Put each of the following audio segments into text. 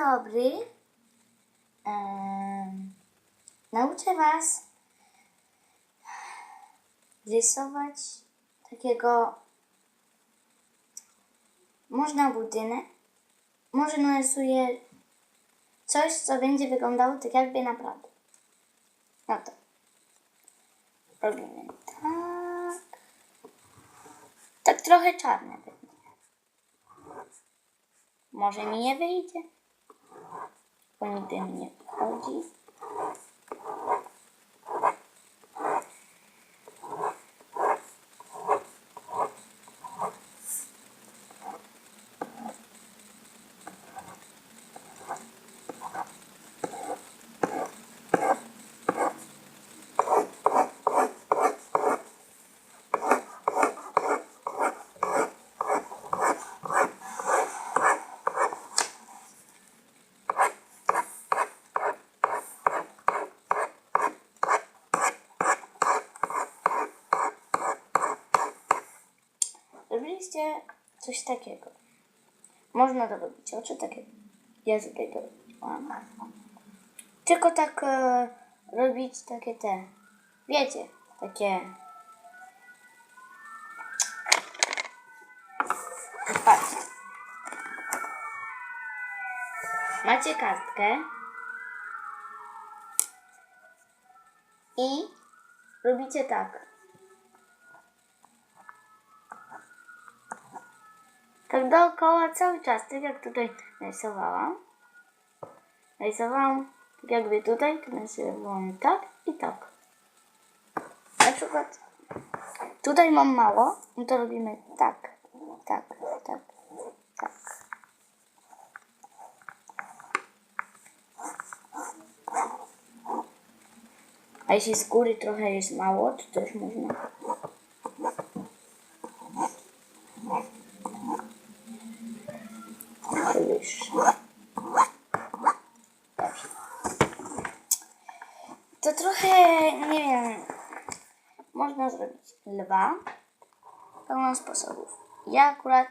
dobry. Nauczę Was rysować takiego. Można budynek. Może narysuję coś, co będzie wyglądało tak jakby naprawdę. No to robimy tak. Tak trochę czarne będzie. Może mi nie wyjdzie, bo nigdy mi nie wychodzi. Coś takiego. Można to robić oczy takie. Ja tutaj to robiłam. Tylko tak e, robić takie te. Wiecie, takie. Patrzcie. Macie kartkę. I robicie tak. Tak dookoła cały czas, tak jak tutaj narysowałam. Narysowałam tak jakby tutaj, to narysowałam tak i tak. Na przykład tutaj mam mało, no to robimy tak, tak, tak, tak. A jeśli z góry trochę jest mało, to też można. To trochę, nie wiem, można zrobić lwa. Pełno sposobów. Ja akurat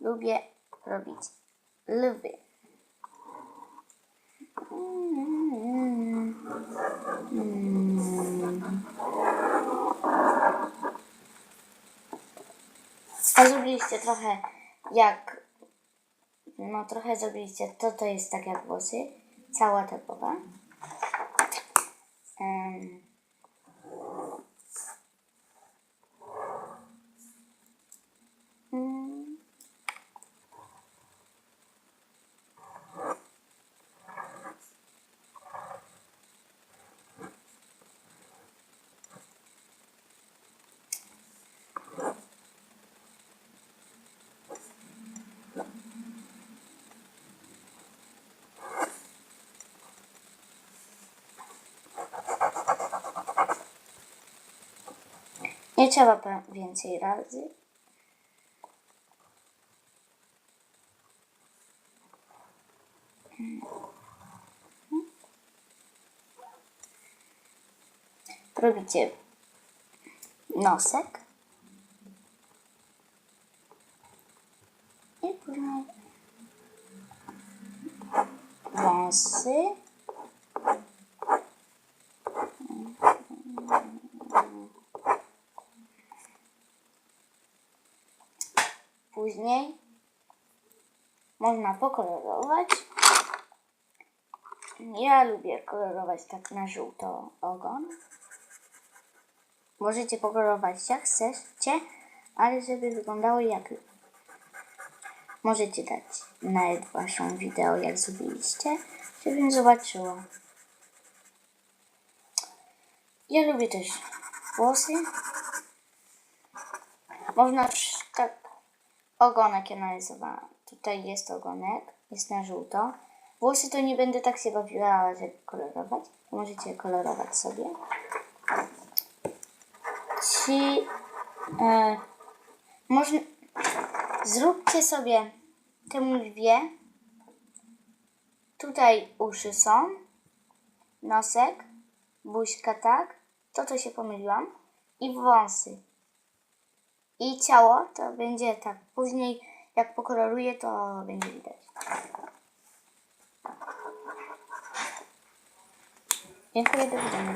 lubię robić lwy. A zrobiliście trochę jak no trochę zrobiliście, to to jest tak jak włosy, cała ta głowa. Em, Nie trzeba więcej razy. Robicie nosek. I później wąsy. Później można pokolorować. Ja lubię kolorować tak na żółto ogon. Możecie pokolorować jak chcecie, ale żeby wyglądało jak. Możecie dać nawet waszą wideo jak zrobiliście, żebym zobaczyła. Ja lubię też włosy. Można ogonek ja narysowałam. Tutaj jest ogonek, jest na żółto. Włosy to nie będę tak się bawiła, żeby kolorować, możecie kolorować sobie. Ci, e, można, zróbcie sobie temu lwie. Tutaj uszy są, nosek, buźka tak, to to się pomyliłam i wąsy i ciało, to będzie tak. Później jak pokoloruję, to będzie widać. Dziękuję, do widzenia.